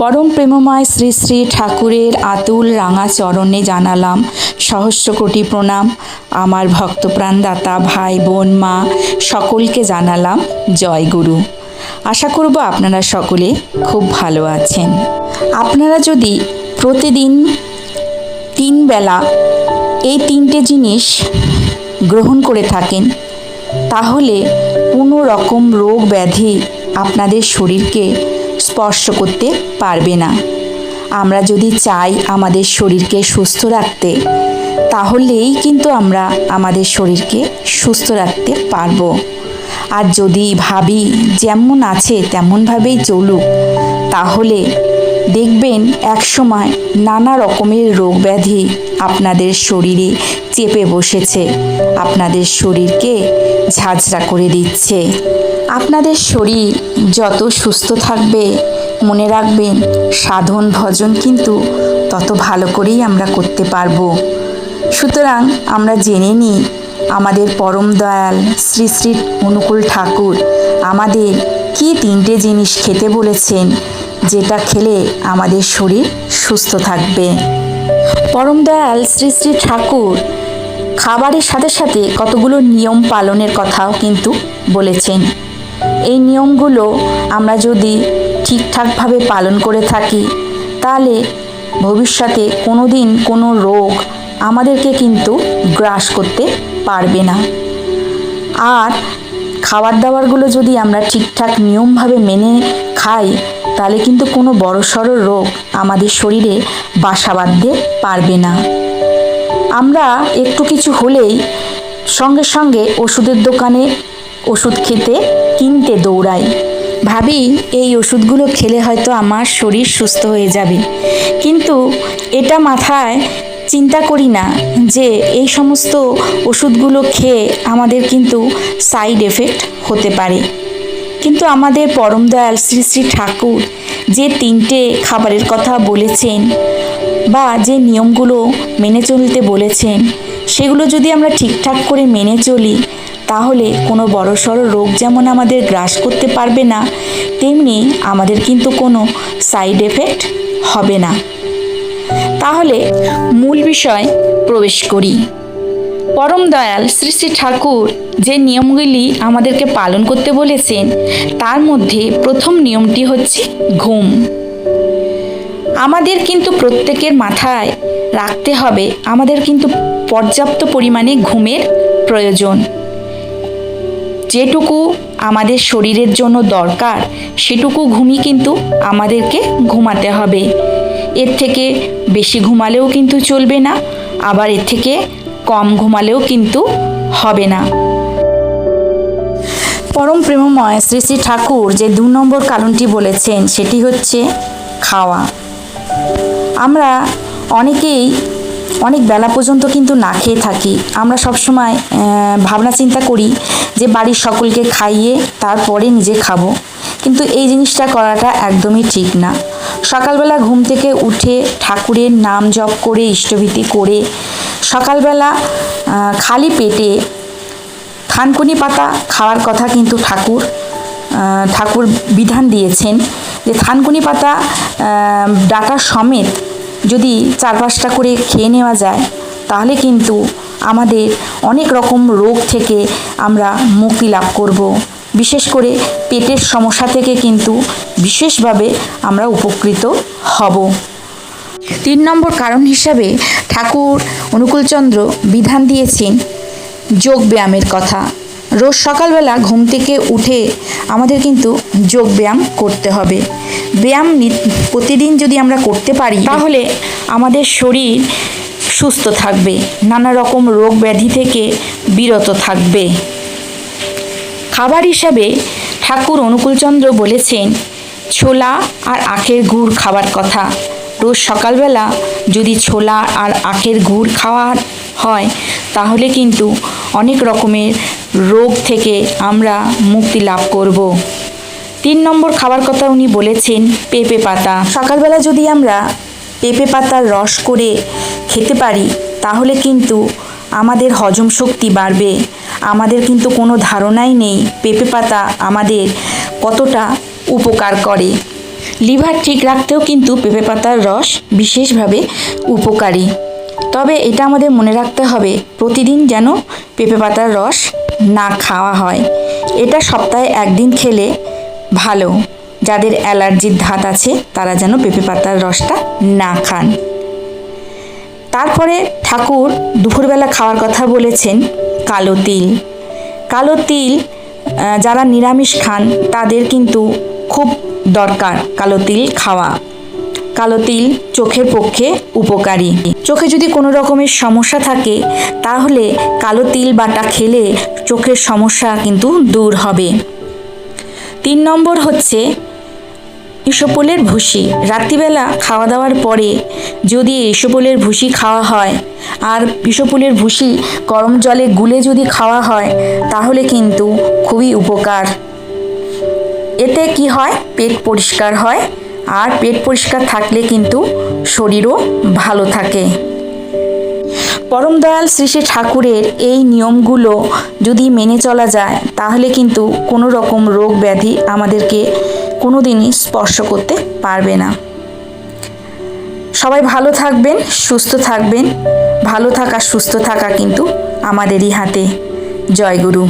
পরম প্রেমময় শ্রী শ্রী ঠাকুরের আতুল রাঙা চরণে জানালাম সহস্র কোটি প্রণাম। আমার ভক্তপ্রাণ দাতা ভাই, বোন, মা, সকলকে জানালাম জয় গুরু। আশা করব আপনারা সকলে খুব ভালো আছেন। আপনারা যদি প্রতিদিন তিন বেলা এই তিনটে জিনিস গ্রহণ করে থাকেন, তাহলে কোনো রকম রোগ ব্যাধি আপনাদের শরীরকে স্পর্শ করতে পারবে না। আমরা যদি চাই আমাদের শরীরকে সুস্থ রাখতে, তাহলেই কিন্তু আমরা আমাদের শরীরকে সুস্থ রাখতে পারব। আর যদি ভাবি যেমন আছে তেমনভাবেই চলুক, তাহলে দেখবেন একসময় নানা রকমের রোগ ব্যাধি আপনাদের শরীরে চেপে বসেছে। আপনাদের শরীরকে ঝাঁঝরা করে দিচ্ছে। আপনাদের শরীর যত সুস্থ থাকবে মনে রাখবেন সাধন ভজন কিন্তু তত ভালো করেই আমরা করতে পারব। সুতরাং আমরা জেনে নিই, আমাদের পরম দয়াল শ্রী শ্রী অনুকূল ঠাকুর আমাদের কি তিনটে জিনিস খেতে বলেছেন, যেটা খেলে আমাদের শরীর সুস্থ থাকবে। পরম দয়াল শ্রী শ্রী ঠাকুর খাবারের সাথে সাথে কতগুলো নিয়ম পালনের কথাও কিন্তু বলেছেন। এই নিয়মগুলো আমরা যদি ঠিকঠাকভাবে পালন করে থাকি, তাহলে ভবিষ্যতে কোনো দিন কোনো রোগ আমাদেরকে কিন্তু গ্রাস করতে পারবে না। আর খাবার দাবারগুলো যদি আমরা ঠিকঠাক নিয়মভাবে মেনে খাই, তাহলে কিন্তু কোনো বড়সড় রোগ আমাদের শরীরে বাসা বাঁধতে পারবে না। আমরা একটু কিছু হলেই সঙ্গে সঙ্গে ওষুধের দোকানে ওষুধ খেতে কিনতে দৌড়াই। ভাবি, এই ওষুধগুলো খেলে হয়তো আমার শরীর সুস্থ হয়ে যাবে। কিন্তু এটা মাথায় চিন্তা করি না যে এই সমস্ত ওষুধগুলো খেয়ে আমাদের কিন্তু সাইড এফেক্ট হতে পারে। কিন্তু আমাদের পরম দয়াল শ্রী শ্রী ঠাকুর যে তিনটে খাবারের কথা বলেছেন বা যে নিয়মগুলো মেনে চলতে বলেছেন, সেগুলো যদি আমরা ঠিকঠাক করে মেনে চলি তাহলে কোনো বড়সড় রোগ যেমন আমাদের গ্রাস করতে পারবে না, তেমনি আমাদের কিন্তু কোনো সাইড এফেক্ট হবে না। তাহলে মূল বিষয় প্রবেশ করি। পরম দয়াল শ্রী শ্রী ঠাকুর যে নিয়মগুলি আমাদেরকে পালন করতে বলেছেন, তার মধ্যে প্রথম নিয়মটি হচ্ছে ঘুম। আমাদের কিন্তু প্রত্যেকের মাথায় রাখতে হবে আমাদের কিন্তু পর্যাপ্ত পরিমাণে ঘুমের প্রয়োজন। যেটুকু আমাদের শরীরের জন্য দরকার, সেটুকু ঘুমই কিন্তু আমাদেরকে ঘুমাতে হবে। এর থেকে বেশি ঘুমালেও কিন্তু চলবে না, আবার এর থেকে কম ঘুমালেও কিন্তু হবে না। পরম প্রেমময় শ্রী শ্রী ঠাকুর যে দু নম্বর কারণটি বলেছেন, সেটি হচ্ছে খাওয়া। আমরা অনেকেই অনেক বেলা পর্যন্ত কিন্তু না খেয়ে থাকি। আমরা সবসময় ভাবনা চিন্তা করি যে বাড়ির সকলকে খাইয়ে তারপরে নিজে খাব। কিন্তু এই জিনিসটা করাটা একদমই ঠিক না। সকালবেলা ঘুম থেকে উঠে ঠাকুরের নাম জপ করে, ইষ্টভীতি করে সকালবেলা খালি পেটে থানকুনি পাতা খাওয়ার কথা কিন্তু ঠাকুর ঠাকুর বিধান দিয়েছেন যে থানকুনি পাতা ডাটা সমেত যদি চার পাঁচটা করে খেয়ে নেওয়া যায়, তাহলে কিন্তু আমাদের অনেক রকম রোগ থেকে আমরা মুক্তি লাভ করব। বিশেষ করে পেটের সমস্যা থেকে কিন্তু বিশেষভাবে আমরা উপকৃত হব। তিন নম্বর কারণ হিসাবে ঠাকুর অনুকূলচন্দ্র বিধান দিয়েছেন যোগ ব্যায়ামের কথা। রোজ সকালবেলা ঘুম থেকে উঠে আমাদের কিন্তু যোগ ব্যায়াম করতে হবে। ব্যায়াম প্রতিদিন যদি আমরা করতে পারি, তাহলে আমাদের শরীর সুস্থ থাকবে। নানা রকম রোগ ব্যাধি থেকে বিরত থাকবে। খাবার হিসাবে ঠাকুর অনুকূলচন্দ্র বলেছেন, ছোলা আর আখের গুড় খাবার কথা। রোজ সকালবেলা যদি ছোলা আর আখের গুড় খাওয়া হয়, তাহলে কিন্তু অনেক রকমের রোগ থেকে আমরা মুক্তি লাভ করব। তিন নম্বর খাবার কথা উনি বলেছেন, পেঁপে পাতা। সকালবেলা যদি আমরা পেঁপে পাতার রস করে খেতে পারি, তাহলে কিন্তু আমাদের হজম শক্তি বাড়বে। আমাদের কিন্তু কোনো ধারণাই নেই পেঁপে পাতা আমাদের কতটা উপকার করে। লিভার ঠিক রাখতেও কিন্তু পেঁপে পাতার রস বিশেষভাবে উপকারী। তবে এটা আমাদের মনে রাখতে হবে, প্রতিদিন যেন পেঁপে পাতার রস না খাওয়া হয়। এটা সপ্তাহে একদিন খেলে ভালো। যাদের অ্যালার্জির ধাত আছে, তারা যেন পেঁপে পাতার রসটা না খান। তারপরে ঠাকুর দুপুরবেলা খাওয়ার কথা বলেছেন কালো তিল। কালো তিল যারা নিরামিষ খান, তাদের কিন্তু খুব দরকার কালো তিল খাওয়া। কালো তিল চোখের পক্ষে উপকারী। চোখে যদি কোনো রকমের সমস্যা থাকে, তাহলে কালো তিল বাটা খেলে চোখের সমস্যা কিন্তু দূর হবে। তিন নম্বর হচ্ছে ইসোপলের ভুসি। রাত্রিবেলা খাওয়া দাওয়ার পরে যদি ইসোপলের ভুসি খাওয়া হয়, আর ইসোপলের ভুসি গরম জলে গুলে যদি খাওয়া হয়, তাহলে কিন্তু খুবই উপকার। এতে কি হয়? পেট পরিষ্কার হয়, আর পেট পরিষ্কার থাকলে কিন্তু শরীরও ভালো থাকে। পরম দয়াল শ্রী ঠাকুরের এই নিয়মগুলো যদি মেনে চলা যায়, তাহলে কিন্তু কোনো রকম রোগ ব্যাধি আমাদেরকে কোনো দিনই স্পর্শ করতে পারবে না। সবাই ভালো থাকবেন, সুস্থ থাকবেন। ভালো থাকা, সুস্থ থাকা কিন্তু আমাদেরই হাতে। জয় গুরু।